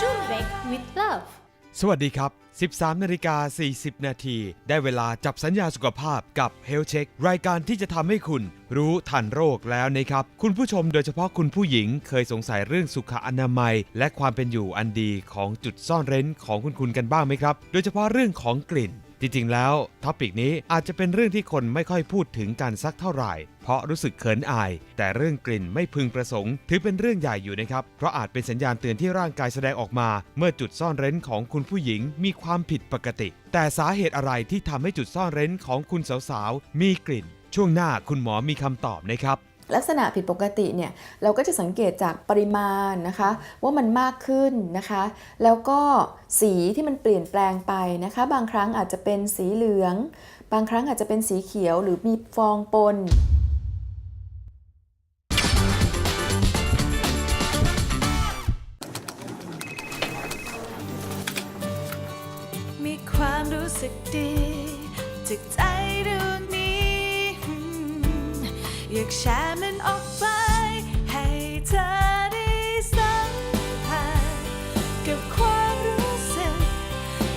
จุ้มเบ็ก with love สวัสดีครับ 13นาฬิกา40 นาที ได้เวลาจับสัญญาสุขภาพกับ Health Check รายการที่จะทำให้คุณรู้ทันโรคแล้วนะครับ คุณผู้ชมโดยเฉพาะคุณผู้หญิงเคยสงสัยเรื่องสุขอนามัย และความเป็นอยู่อันดีของจุดซ่อนเร้นของคุณคุณกันบ้างไหมครับ โดยเฉพาะเรื่องของกลิ่น จริงๆ แล้วท็อปิกนี้อาจจะเป็นเรื่องที่คนไม่ค่อยพูดถึงกันสักเท่าไหร่ เพราะรู้สึกเขินอาย แต่เรื่องกลิ่นไม่พึงประสงค์ ถือเป็นเรื่องใหญ่อยู่นะครับ เพราะอาจเป็นสัญญาณเตือนที่ร่างกายแสดงออกมา เมื่อจุดซ่อนเร้นของคุณผู้หญิงมีความผิดปกติ แต่สาเหตุอะไรที่ทำให้จุดซ่อนเร้นของคุณสาวๆมีกลิ่น ช่วงหน้าคุณหมอมีคำตอบนะครับ ลักษณะผิดปกติเนี่ยเราก็จะสังเกตจากปริมาณนะคะ ว่ามันมากขึ้นนะคะ แล้วก็สีที่มันเปลี่ยนแปลงไปนะคะ บางครั้งอาจจะเป็นสีเหลือง บางครั้งอาจจะเป็นสีเขียวหรือมีฟองปนมีความรู้สึกดีจากใจดวงนี้อืมอยากแชร์มันออกไป ให้เธอได้สัมผัสกับความรู้สึก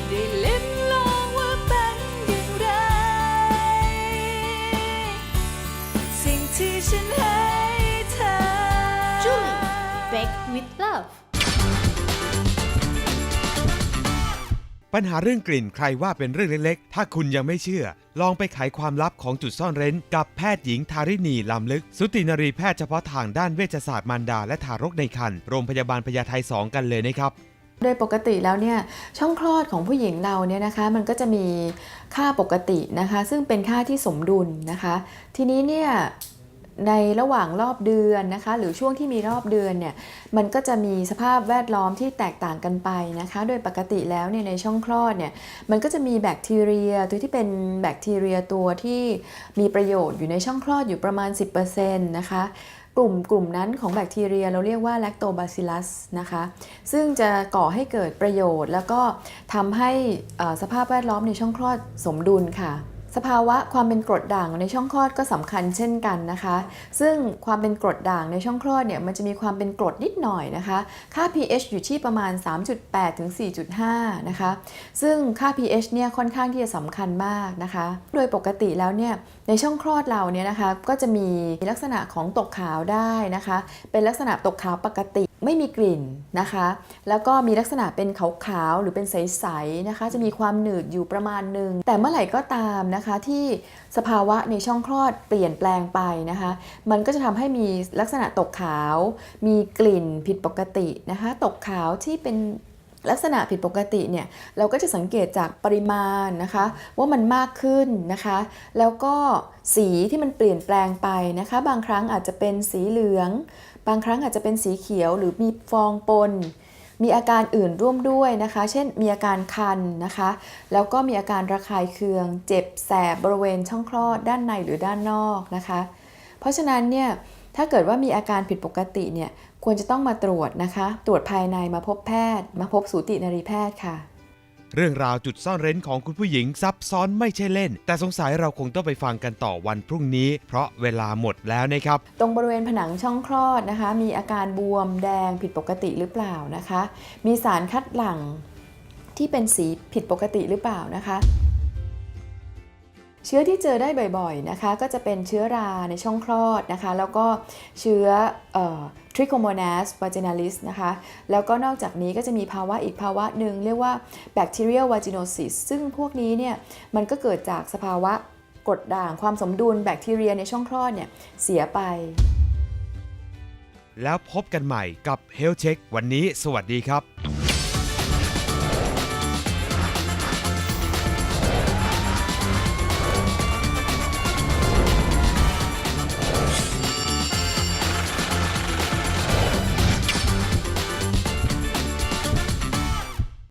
ได้ลิ้มลองว่าเป็นอย่างไร สิ่งที่ฉันให้เธอ Julie Bake with Love ปัญหาเรื่องกลิ่นใครว่าเป็นเรื่องเล็กๆ ถ้าคุณยังไม่เชื่อ ลองไปไขความลับของจุดซ่อนเร้น กับแพทย์หญิงทาริณีลำลึก สุตินรีแพทย์เฉพาะทางด้านเวชศาสตร์มารดาและทารกในครรภ์โรงพยาบาลพญาไท2กันเลยนะครับโดยปกติแล้วเนี่ยช่องคลอดของผู้หญิงเราเนี่ยนะคะมันก็จะมีค่าปกตินะคะ ซึ่งเป็นค่าที่สมดุลนะคะ ทีนี้เนี่ย ในระหว่างรอบเดือนนะคะ หรือช่วงที่มีรอบเดือนเนี่ยมันก็จะมีสภาพแวดล้อมที่แตกต่างกันไปนะคะ โดยปกติแล้วเนี่ยในช่องคลอดเนี่ยมันก็จะมีแบคทีเรียตัวที่เป็นแบคทีเรียตัวที่มีประโยชน์อยู่ในช่องคลอดอยู่ประมาณ 10%นะคะกลุ่มกลุ่มนั้นของแบคทีเรียเราเรียกว่า lactobacillus นะคะ ซึ่งจะก่อให้เกิดประโยชน์ แล้วก็ทำให้สภาพแวดล้อมในช่องคลอดสมดุลค่ะ สภาวะความเป็นกรดด่างในช่องคลอดก็สำคัญเช่นกันนะคะ ซึ่งความเป็นกรดด่างในช่องคลอดเนี่ยมันจะมีความเป็นกรดนิดหน่อยนะคะ ค่า pH อยู่ที่ประมาณ 3.8 ถึง 4.5 นะคะ ซึ่งค่า pH เนี่ยค่อนข้างที่จะสำคัญมากนะคะ โดยปกติแล้วเนี่ยในช่องคลอดเราเนี่ยนะคะก็จะมีลักษณะของตกขาวได้นะคะ เป็นลักษณะตกขาวปกติ ไม่มีกลิ่นนะคะ แล้วก็มีลักษณะเป็นขาวๆหรือเป็นใสๆนะคะ จะมีความหนืดอยู่ประมาณหนึ่งแต่เมื่อไหร่ก็ตามนะคะที่สภาวะในช่องคลอดเปลี่ยนแปลงไปนะคะ มันก็จะทำให้มีลักษณะตกขาว มีกลิ่นผิดปกตินะคะ ตกขาวที่เป็น ลักษณะผิดปกติเนี่ยเราก็จะสังเกตจากปริมาณนะคะ ว่ามันมากขึ้นนะคะ แล้วก็สีที่มันเปลี่ยนแปลงไปนะคะ บางครั้งอาจจะเป็นสีเหลือง บางครั้งอาจจะเป็นสีเขียวหรือมีฟองปน มีอาการอื่นร่วมด้วยนะคะ เช่นมีอาการคันนะคะ แล้วก็มีอาการระคายเคือง เจ็บแสบบริเวณช่องคลอดด้านในหรือด้านนอกนะคะ เพราะฉะนั้นเนี่ย ถ้าเกิดว่ามีอาการผิดปกติเนี่ยควรจะต้องมาตรวจนะคะ ตรวจภายในมาพบแพทย์ มาพบสูตินรีแพทย์ค่ะ เรื่องราวจุดซ่อนเร้นของคุณผู้หญิงซับซ้อนไม่ใช่เล่น แต่สงสัยเราคงต้องไปฟังกันต่อวันพรุ่งนี้ เพราะเวลาหมดแล้วนะครับ ตรงบริเวณผนังช่องคลอดนะคะ มีอาการบวมแดงผิดปกติหรือเปล่านะคะ มีสารคัดหลั่งที่เป็นสีผิดปกติหรือเปล่านะคะ เชื้อที่เจอได้บ่อยๆนะคะ ก็จะเป็นเชื้อราในช่องคลอดนะคะ แล้วก็เชื้อทริโคโมนาสวาจินาลิสนะคะ แล้วก็นอกจากนี้ก็จะมีภาวะอีกภาวะหนึ่งเรียกว่าแบคทีเรียวาจิโนซิสซึ่งพวกนี้เนี่ยมันก็เกิดจากสภาวะกดด่างความสมดุลแบคทีเรียในช่องคลอดเนี่ยเสียไป แล้วพบกันใหม่กับ Health Check วันนี้สวัสดีครับ